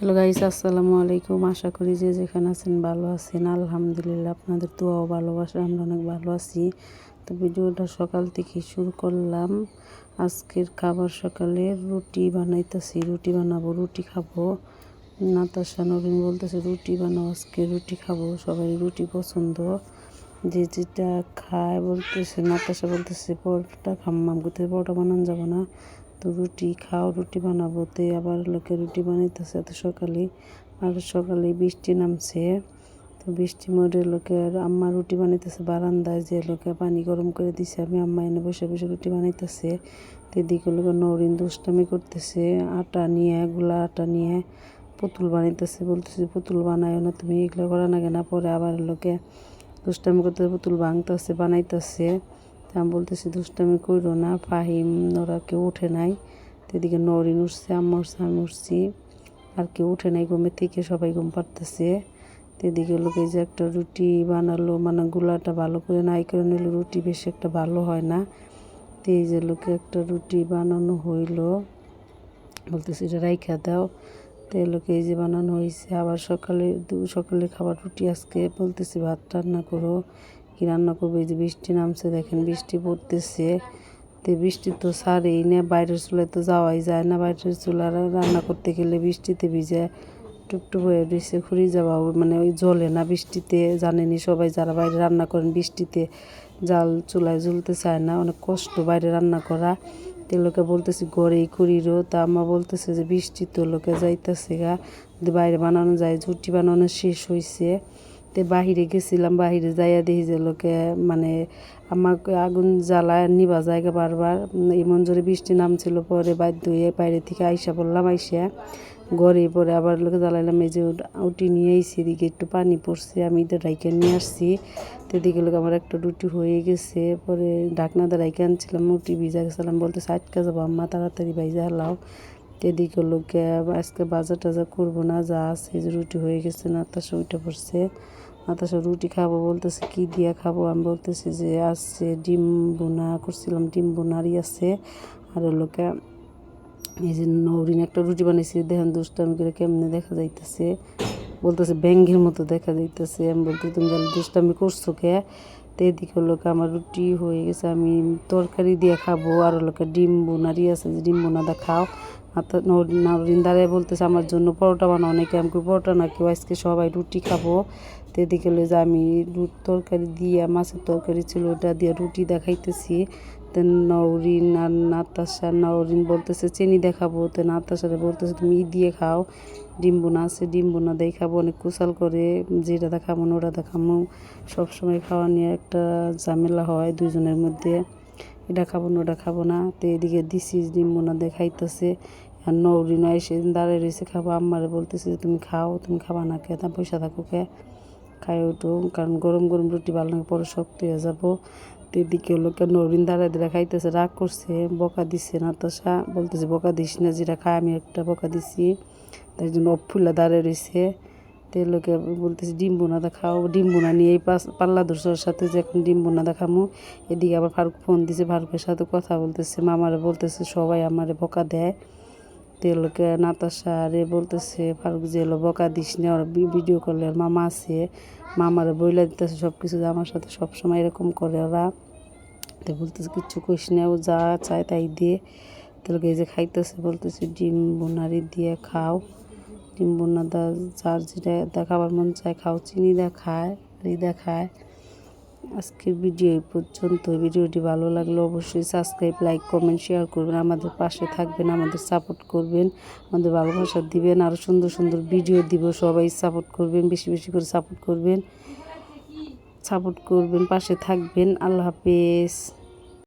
Hello guys, আসসালামু আলাইকুম। আশা করি যে যেখানে আছেন ভালো আছেন। আলহামদুলিল্লাহ আপনাদের দোয়াও ভালোবাসা, আমরা অনেক ভালো আছি। তো ভিডিওটা সকাল থেকে শুরু করলাম। আজকের খাবার সকালে রুটি বানাইতেছি, রুটি বানাবো, রুটি খাব। নাতাশা নবীন বলতেছে, রুটি বানাও, আজকে রুটি খাব। সবাই রুটি পছন্দ। যে যেটা খায় বলতেছে, নাতাশা বলতেছে পরোটা খাম্মাম কোথায় পরোটা বানানো যাব না। তো রুটি খাও, রুটি বানাবো। তে আবার লোকে রুটি বানাইতেছে, এত সকালে। আর সকালে বৃষ্টি নামছে। তো বৃষ্টি মরে লোকের আম্মা রুটি বানাইতেছে বারান্দায়, যে লোকে পানি গরম করে দিছে। আমি আম্মা এনে বসে বসে রুটি বানাইতেছে। তো এদিকে লোকে নরিন দুষ্টামি করতেছে, আটা নিয়ে, গুলা আটা নিয়ে পুতুল বানাইতেছে। বলতেছে, পুতুল বানায় না তুমি, এগুলো করা না। কেনা পরে আবার লোকে দুষ্টামি করতে পুতুল ভাঙতেছে, বানাইতেছে। তা আমি বলতেছি, দুষ্টামি করো না, ফাহিম, ওরা কেউ উঠে নাই। এদিকে নরিন উঠছে, আম্মা উঠছে, আমি উঠছি। আর কেউ উঠে নাই ঘুমের থেকে, সবাই ঘুম পারতেছে এদিকে লোকে যে একটা রুটি বানালো মানে গুলাটা ভালো করে নাই করে নিলে, রুটি বেশি একটা ভালো হয় না। তো এই যে লোকে একটা রুটি বানানো হইল, বলতেছি, এটা রাইখা দাও। তো লোকে এই যে বানানো হয়েছে আবার সকালে দু সকালে খাবার রুটি আজকে বলতেছি, ভাত রান্না করো। কি রান্না করব? এই যে বৃষ্টি নামছে, দেখেন বৃষ্টি পড়তেছে। তো বৃষ্টি তো সারেই না, বাইরের চুলায় তো যাওয়াই যায় না। বাইরের চুলা রান্না করতে গেলে বৃষ্টিতে ভিজে টুকটুক হয়ে রয়েছে খুঁড়ি যাওয়া মানে ওই জলে না বৃষ্টিতে জানেনি সবাই যারা বাইরে রান্না করেন বৃষ্টিতে জাল চুলায় জ্বলতে চায় না, অনেক কষ্ট বাইরে রান্না করা। তো লোকে বলতেছি গড়েই খুঁড়িরও তা আমা বলতেছে যে, বৃষ্টি তো লোকে যাইতেছে গা। বাইরে বানানো যায়, ঝুটি বানানো শেষ হয়েছে তে বাহিরে গেছিলাম, বাহিরে যাইয়া দেখি যে লোকে মানে আমাকে আগুন জ্বালায় নিবা জায়গা বারবার। এমন জোরে বৃষ্টি নামছিল পরে বাধ্য হয়ে বাইরে থেকে আইসা পড়লাম, আইসা ঘরে পরে আবার লোকে জ্বালাইলাম, এই যে উটি নিয়ে আইসি, এদিকে একটু পানি পড়ছে, আমি এটা নিয়ে আসছি। তো এদিকে লোক আমার একটা রুটি হয়ে গেছে, পরে ঢাকনাতে রাইকে আনছিলাম উটি ভিজা গেছিলাম বলতে আটকা যাব, আম্মা তাড়াতাড়ি বাইজা হালাও এদিকে লোকে আজকে বাজার টাজার করব না, যা আছে যে রুটি হয়ে গেছে না তার ওইটা পড়ছে। নাতাশা রুটি খাব বলতেছে, কি দিয়া খাব? আমি বলতেছি যে আসছে ডিম বোনা করছিলাম, ডিম বোনারই আছে। আর লোকে এই যে নৌরিন একটা রুটি বানাইছি, দেখেন দুষ্টামি করে কেমনে দেখা যাইতেছে? বলতেছে ব্যাঙ্গের মতো দেখা যাইতেছে। আমি বলতে তুমি তাহলে দুষ্টামি করছ কে? তো এদিকে লোকে, আমার রুটি হয়ে গেছে, আমি তরকারি দিয়ে খাব। আর লোকে ডিম বোনারই আছে, যে ডিম বোনাদা খাও। নারিন দাঁড়ায় বলতেছে, আমার জন্য পরোটা বানাও, নাকি আমি পরোটা? না কেউ আজকে সবাই রুটি খাব? তো এদিকে যে আমি তরকারি দিয়ে, মাছের তরকারি ছিল ওটা দিয়ে রুটি দেখাইতেছি। তো নওরিন আর নাতাশা নওরিন বলতেছে, চিনি দেখাবো। তো নাতাশারে বলতেছে, তুমি ই দিয়ে খাও, ডিম্বুনা আছে, ডিম্বুনা দিয়ে খাব। অনেক কুশাল করে, যেটা দেখাবো ওটা দেখাবো সবসময় খাওয়া নিয়ে একটা ঝামেলা হয় দুজনের মধ্যে। এটা খাব না, ওটা খাব না। তো এদিকে দিছি ডিম্বুনা দেখাইতেছে আর নৌরিন এসে দাঁড়িয়ে রয়েছে, খাব। আম্মারে বলতেছে যে, তুমি খাও, তুমি খাবা না, কে তা পয়সা থাকো, কে? খাই ওঠো কারণ গরম গরম রুটি ভালো লাগে পরে শক্ত হয়ে যাব। এদিকে হলো কেন নরিন দাঁড়ায় দিরা খাইতেছে, রাগ করছে, বকা দিচ্ছে নাতাশা বলতেছে, বকা দিস না, যেটা খায় আমি একটা বকা দিছি। তাই জন্য অফুল্লা দাঁড়িয়ে রয়েছে। তে লোকে বলতেছে ডিম বোনা খাও ডিম বোনা নিয়ে এই পাল্লা দোষর সাথে যে এখন ডিম বোনা দেখামো এদিকে আবার ফারুক ফোন দিছে, ফারুকের সাথে কথা বলতেছে, মামারে বলতেছে, সবাই আমারে বকা দেয়। তেলকে নাতাশা রে বলতেছে, ফারুক যে বকা দিস না, ওরা ভিডিও করলে আর মামা আছে, মামারে বইলা দিতেছে সব কিছু আমার সাথে সবসময় এরকম করে ওরা। তো বলতেছে, কিচ্ছু কইস না, ও যা চায় তাই দিয়ে তেলকে এই যে খাইতেছে, বলতেছে, ডিম বোনারি দিয়ে খাও। ডিম বোনা দা যার যেটা দেখাবার মন চায় খাও, চিনি দেখায় রি দেখায় আজকের ভিডিও এই পর্যন্ত ভিডিওটি ভালো লাগলে অবশ্যই সাবস্ক্রাইব লাইক কমেন্ট শেয়ার করবেন। আমাদের পাশে থাকবেন, আমাদের সাপোর্ট করবেন, আমাদের ভালোবাসা দিবেন। আরও সুন্দর সুন্দর ভিডিও দিব, সবাই সাপোর্ট করবেন, বেশি বেশি করে সাপোর্ট করবেন। সাপোর্ট করবেন, পাশে থাকবেন। আল্লাহ হাফেজ।